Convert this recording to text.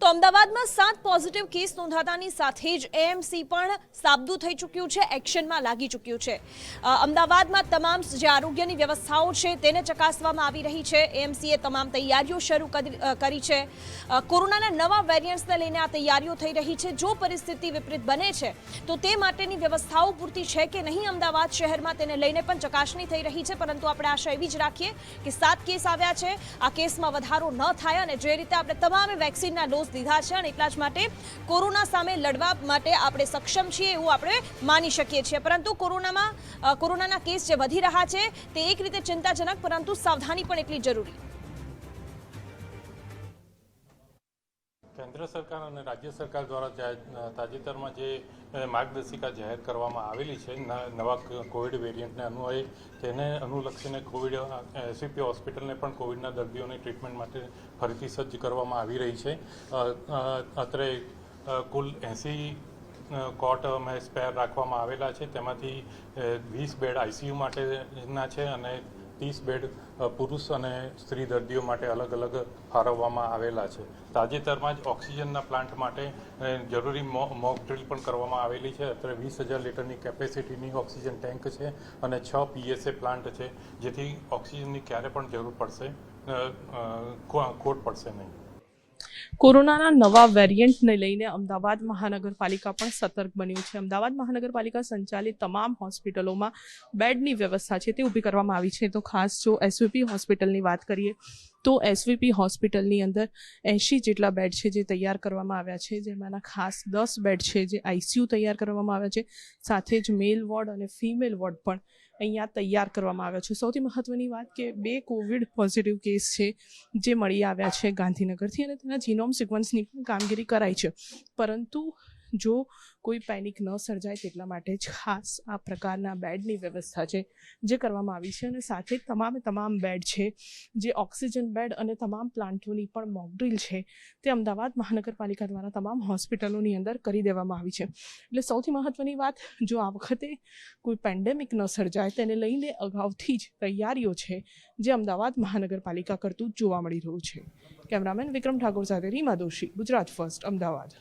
તો અમદાવાદમાં સાત પોઝિટિવ કેસ નોંધાતાની સાથે જ એએમસી પણ સાબદું થઈ ચૂક્યું છે, એક્શનમાં લાગી ચૂક્યું છે. અમદાવાદમાં તમામ જે આરોગ્યની વ્યવસ્થાઓ છે તેને ચકાસવામાં આવી રહી છે. એએમસીએ તમામ તૈયારીઓ શરૂ કરી છે. કોરોનાના નવા વેરિયન્ટ્સને લઈને આ તૈયારીઓ થઈ રહી છે. જો પરિસ્થિતિ વિપરીત બને છે, તો તે માટેની વ્યવસ્થાઓ પૂરતી છે કે નહીં? અમદાવાદ શહેરમાં તેને લઈને પણ ચકાસણી થઈ રહી છે, પરંતુ આપણે આશા એવી જ રાખીએ કે સાત કેસ આવ્યા છે. આ કેસમાં વધારો ન થાય અને જે રીતે આપણે તમામે વેક્સિનના ડોઝ લીધા છે અને એટલા જ માટે કોરોના સામે લડવા માટે આપણે સક્ષમ છીએ એવું આપણે માની શકીએ છીએ. પરંતુ કોરોનામાં કોરોનાના કેસ જે વધી રહ્યા છે તે એક રીતે ચિંતાજનક, પરંતુ સાવધાની પણ એટલી જરૂરી. કેન્દ્ર સરકાર અને રાજ્ય સરકાર દ્વારા તાજેતરમાં જે માર્ગદર્શિકા જાહેર કરવામાં આવેલી છે નવા કોવિડ વેરિયન્ટને અન્વયે, તેને અનુલક્ષીને કોવિડ એસીપી હોસ્પિટલને પણ કોવિડના દર્દીઓની ટ્રીટમેન્ટ માટે ફરીથી સજ્જ કરવામાં આવી રહી છે. અત્રે કુલ એંસી કોટ અમે સ્પેર રાખવામાં આવેલા છે. તેમાંથી વીસ બેડ આઈસીયુ માટેના છે અને ત્રીસ બેડ પુરુષ અને સ્ત્રી દર્દીઓ માટે અલગ અલગ ફાળવવામાં આવેલા છે. તાજેતરમાં જ ઓક્સિજનના પ્લાન્ટ માટે જરૂરી મોક ડ્રિલ પણ કરવામાં આવેલી છે. અત્યારે વીસ હજાર લીટરની કેપેસિટીની ઓક્સિજન ટેન્ક છે અને છ પીએસએ પ્લાન્ટ છે, જેથી ઓક્સિજનની ક્યારે પણ જરૂર પડશે ખોટ પડશે નહીં. કોરોનાના નવા વેરિયન્ટને લઈને અમદાવાદ મહાનગરપાલિકા પણ સતર્ક બન્યું છે. અમદાવાદ મહાનગરપાલિકા સંચાલિત તમામ હોસ્પિટલોમાં બેડની વ્યવસ્થા છે તે ઊભી કરવામાં આવી છે. તો ખાસ જો એસવીપી હોસ્પિટલની વાત કરીએ તો એસવીપી હોસ્પિટલની અંદર એંશી જેટલા બેડ છે જે તૈયાર કરવામાં આવ્યા છે, જેમાંના ખાસ દસ બેડ છે જે આઈસીયુ તૈયાર કરવામાં આવ્યા છે, સાથે જ મેલ વોર્ડ અને ફિમેલ વોર્ડ પણ અહીંયા તૈયાર કરવામાં આવ્યા છે. સૌથી મહત્વની વાત કે બે કોવિડ પોઝિટિવ કેસ છે જે મળી આવ્યા છે ગાંધીનગરથી અને તેના જીનોમ સિક્વન્સની પણ કામગીરી કરાઈ છે. પરંતુ જો કોઈ પેનિક ન સર્જાય તેટલા માટે જ ખાસ આ પ્રકારના બેડની વ્યવસ્થા છે, જે કરવામાં આવી છે અને સાથે તમામે તમામ બેડ છે, જે ઓક્સિજન બેડ અને તમામ પ્લાન્ટોની પણ મોકડ્રીલ છે, તે અમદાવાદ મહાનગરપાલિકા દ્વારા તમામ હોસ્પિટલોની અંદર કરી દેવામાં આવી છે. એટલે સૌથી મહત્વની વાત, જો આ વખતે કોઈ પેન્ડેમિક ન સર્જાય, તેને લઈને અગાઉથી જ તૈયારીઓ છે, જે અમદાવાદ મહાનગરપાલિકા કરતું જોવા મળી રહ્યું છે. કેમેરામેન વિક્રમ ઠાકોર સાથે રીમા દોશી, ગુજરાત ફર્સ્ટ અમદાવાદ.